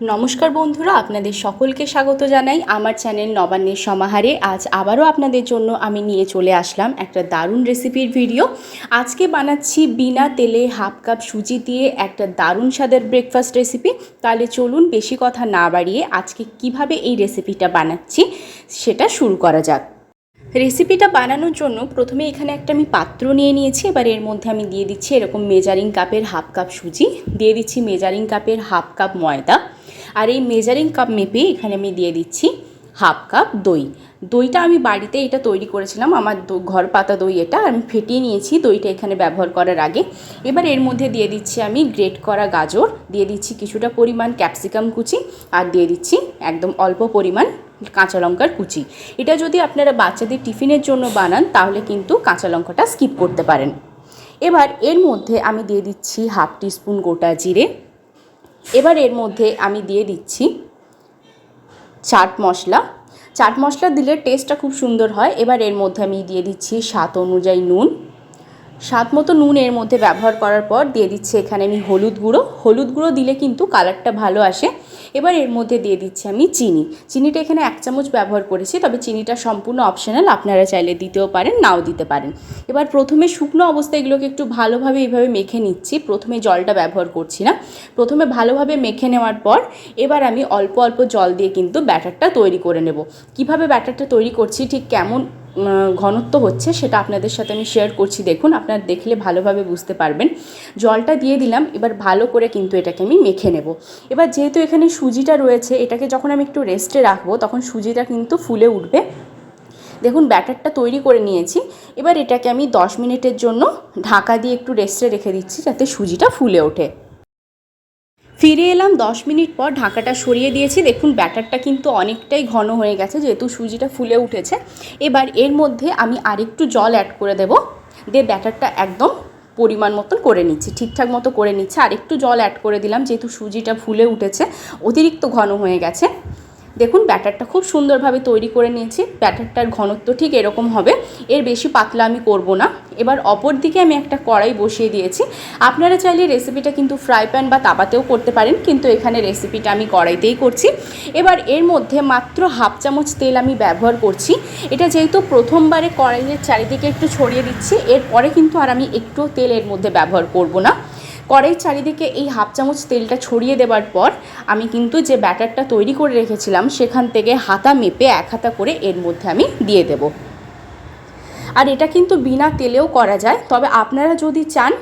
নমস্কার বন্ধুরা, আপনাদের সকলকে স্বাগত জানাই আমার চ্যানেল নবান্নের সমাহারে। আজ আবারও আপনাদের জন্য আমি নিয়ে চলে আসলাম একটা দারুণ রেসিপির ভিডিও। আজকে বানাচ্ছি বিনা তেলে হাফ কাপ সুজি দিয়ে একটা দারুণ স্বাদের ব্রেকফাস্ট রেসিপি তাহলে চলুন বেশি কথা না বাড়িয়ে আজকে কীভাবে এই রেসিপিটা বানাচ্ছি সেটা শুরু করা যাক। রেসিপিটা বানানোর জন্য প্রথমে এখানে একটা আমি পাত্র নিয়ে নিয়েছি, এবার এর মধ্যে আমি দিয়ে দিচ্ছি এরকম মেজারিং কাপের হাফ কাপ সুজি, দিয়ে দিচ্ছি মেজারিং কাপের হাফ কাপ ময়দা। আর এই মেজারিং কাপ মেপে এখানে আমি দিয়ে দিচ্ছি হাফ কাপ দই। দইটা আমি বাড়িতে এটা তৈরি করেছিলাম, আমার ঘর পাতা দই এটা আমি ফেটিয়ে নিয়েছি দইটা এখানে ব্যবহার করার আগে। এবার এর মধ্যে দিয়ে দিচ্ছি আমি গ্রেট করা গাজর, দিয়ে দিচ্ছি কিছুটা পরিমাণ ক্যাপসিকাম কুচি, আর দিয়ে দিচ্ছি একদম অল্প পরিমাণ কাঁচা লঙ্কার কুচি। এটা যদি আপনারা বাচ্চাদের টিফিনের জন্য বানান, তাহলে কিন্তু কাঁচা লঙ্কাটা স্কিপ করতে পারেন। এবার এর মধ্যে আমি দিয়ে দিচ্ছি হাফ টিস্পুন গোটা জিরে। এবার এর মধ্যে আমি দিয়ে দিচ্ছি চাট মশলা। চাট মশলা দিলে টেস্টটা খুব সুন্দর হয়। এবার এর মধ্যে আমি দিয়ে দিচ্ছি স্বাদ অনুযায়ী নুন। স্বাদ মতো নুন এর মধ্যে ব্যবহার করার পর দিয়ে দিচ্ছি এখানে আমি হলুদ গুঁড়ো। হলুদ গুঁড়ো দিলে কিন্তু কালারটা ভালো আসে। এবার এর মধ্যে দিয়ে দিচ্ছি আমি চিনি। চিনিটা এখানে এক চামচ ব্যবহার করেছি, তবে চিনিটা সম্পূর্ণ অপশনাল আপনারা চাইলে দিতেও পারেন, নাও দিতে পারেন। এবার প্রথমে শুকনো অবস্থায় এগুলোকে একটু ভালোভাবে এইভাবে মেখে নিচ্ছি। প্রথমে জলটা ব্যবহার করছি না। প্রথমে ভালোভাবে মেখে নেওয়ার পর এবার আমি অল্প অল্প জল দিয়ে কিন্তু ব্যাটারটা তৈরি করে নেব। কীভাবে ব্যাটারটা তৈরি করছি, ঠিক কেমন ঘনত্ব হচ্ছে, সেটা আপনাদের সাথে আমি শেয়ার করছি। দেখুন, আপনারা দেখলে ভালোভাবে বুঝতে পারবেন। জলটা দিয়ে দিলাম, এবার ভালো করে কিন্তু এটাকে আমি মেখে নেব। এবার যেহেতু এখানে সুজিটা রয়েছে, এটাকে যখন আমি একটু রেস্টে রাখব, তখন সুজিটা কিন্তু ফুলে উঠবে। দেখুন, ব্যাটারটা তৈরি করে নিয়েছি। এবার এটাকে আমি দশ মিনিটের জন্য ঢাকা দিয়ে একটু রেস্টে রেখে দিচ্ছি, যাতে সুজিটা ফুলে ওঠে। ফিরে এলাম দশ মিনিট পর ঢাকাটা সরিয়ে দিয়েছি। দেখুন, ব্যাটারটা কিন্তু অনেকটাই ঘন হয়ে গেছে, যেহেতু সুজিটা ফুলে উঠেছে। এবার এর মধ্যে আমি আরেকটু জল অ্যাড করে দেব। দিয়ে ব্যাটারটা একদম পরিমাণ মতন করে নিচ্ছি, ঠিকঠাক মতো করে নিচ্ছি। আরেকটু জল অ্যাড করে দিলাম, যেহেতু সুজিটা ফুলে উঠেছে, অতিরিক্ত ঘন হয়ে গেছে। দেখুন, ব্যাটারটা খুব সুন্দরভাবে তৈরি করে নিয়েছি। ব্যাটারটার ঘনত্ব ঠিক এরকম হবে। এর বেশি পাতলা আমি করব না। এবার অপর দিকে আমি একটা কড়াই বসিয়ে দিয়েছি। আপনারা চাইলে রেসিপিটা কিন্তু ফ্রাই প্যান বা তাপাতেও করতে পারেন, কিন্তু এখানে রেসিপিটা আমি কড়াইতেই করছি। এবার এর মধ্যে মাত্র হাফ চামচ তেল আমি ব্যবহার করছি। এটা যেহেতু প্রথমবারে কড়াইয়ের চারিদিকে একটু ছড়িয়ে দিচ্ছি, এরপরে কিন্তু আর আমি একটু তেল এর মধ্যে ব্যবহার করব না। কড়াই চারিদিকে এই হাফ চামচ তেলটা ছড়িয়ে দেবার পর আমি কিন্তু যে ব্যাটারটা তৈরি করে রেখেছিলাম, সেখান থেকে হাতা মেপে এক হাতা করে এর মধ্যে আমি দিয়ে দেব। আর এটা কিন্তু বিনা তেলেও করা যায়, তবে আপনারা যদি চান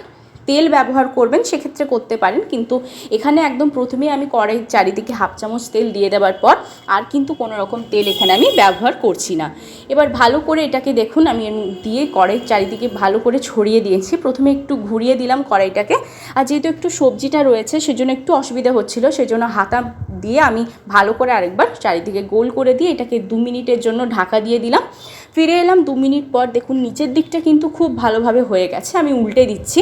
তেল ব্যবহার করবেন সেক্ষেত্রে করতে পারেন। কিন্তু এখানে একদম প্রথমেই আমি কড়াই চারিদিকে হাফ চামচ তেল দিয়ে দেওয়ার পর আর কিন্তু কোনো রকম তেল এখানে আমি ব্যবহার করছি না। এবার ভালো করে এটাকে দেখুন, আমি দিয়ে কড়াইয়ের চারিদিকে ভালো করে ছড়িয়ে দিয়েছি। প্রথমে একটু ঘুরিয়ে দিলাম কড়াইটাকে। আর যেহেতু একটু সবজিটা রয়েছে, সেজন্য একটু অসুবিধা হচ্ছিল, সেজন্য হাতা দিয়ে আমি ভালো করে আরেকবার চারিদিকে গোল করে দিয়ে এটাকে দু মিনিটের জন্য ঢাকা দিয়ে দিলাম। ফিরে এলাম দু মিনিট পর দেখুন, নিচের দিকটা কিন্তু খুব ভালোভাবে হয়ে গেছে, আমি উল্টে দিচ্ছি।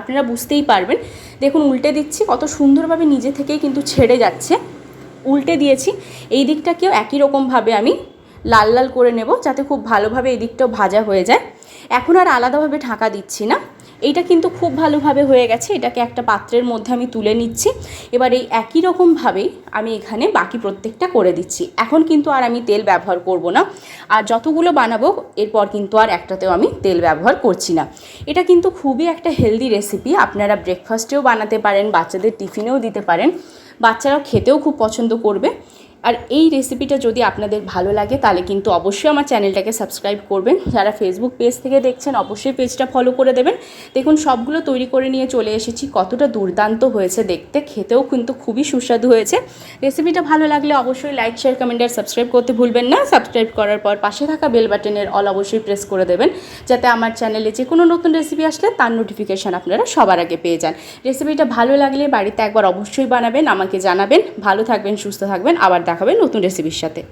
আপনারা বুঝতেই পারবেন। দেখুন, উল্টে দিচ্ছি, কত সুন্দরভাবে নিজে থেকেই কিন্তু ছেড়ে যাচ্ছে। উল্টে দিয়েছি, এই দিকটাকেও একই রকমভাবে আমি লাল লাল করে নেব, যাতে খুব ভালোভাবে এই দিকটাও ভাজা হয়ে যায়। এখন আর আলাদাভাবে ঢাকা দিচ্ছি না। এইটা কিন্তু খুব ভালোভাবে হয়ে গেছে। এটাকে একটা পাত্রের মধ্যে আমি তুলে নিচ্ছি। এবার এই একই রকমভাবেই আমি এখানে বাকি প্রত্যেকটা করে দিচ্ছি। এখন কিন্তু আর আমি তেল ব্যবহার করব না। আর যতগুলো বানাবো, এরপর কিন্তু আর একটাতেও আমি তেল ব্যবহার করছি না। এটা কিন্তু খুবই একটা হেলদি রেসিপি। আপনারা ব্রেকফাস্টেও বানাতে পারেন, বাচ্চাদের টিফিনেও দিতে পারেন। বাচ্চারা খেতেও খুব পছন্দ করবে। আর এই রেসিপিটা যদি আপনাদের ভালো লাগে, তাহলে কিন্তু অবশ্যই আমার চ্যানেলটাকে সাবস্ক্রাইব করবেন। যারা ফেসবুক পেজ থেকে দেখছেন, অবশ্যই পেজটা ফলো করে দেবেন। দেখুন, সবগুলো তৈরি করে নিয়ে চলে এসেছি। কতটা দুর্দান্ত হয়েছে দেখতে। খেতেও কিন্তু খুবই সুস্বাদু হয়েছে। রেসিপিটা ভালো লাগলে অবশ্যই লাইক শেয়ার কমেন্ট আর সাবস্ক্রাইব করতে ভুলবেন না। সাবস্ক্রাইব করার পর পাশে থাকা বেল বাটনের অল অবশ্যই প্রেস করে দেবেন, যাতে আমার চ্যানেলে যে কোনো নতুন রেসিপি আসলে তার নোটিফিকেশান আপনারা সবার আগে পেয়ে যান। রেসিপিটা ভালো লাগলে বাড়িতে একবার অবশ্যই বানাবেন, আমাকে জানাবেন। ভালো থাকবেন, সুস্থ থাকবেন। আবার দেখাবেন নতুন রেসিপির সাথে।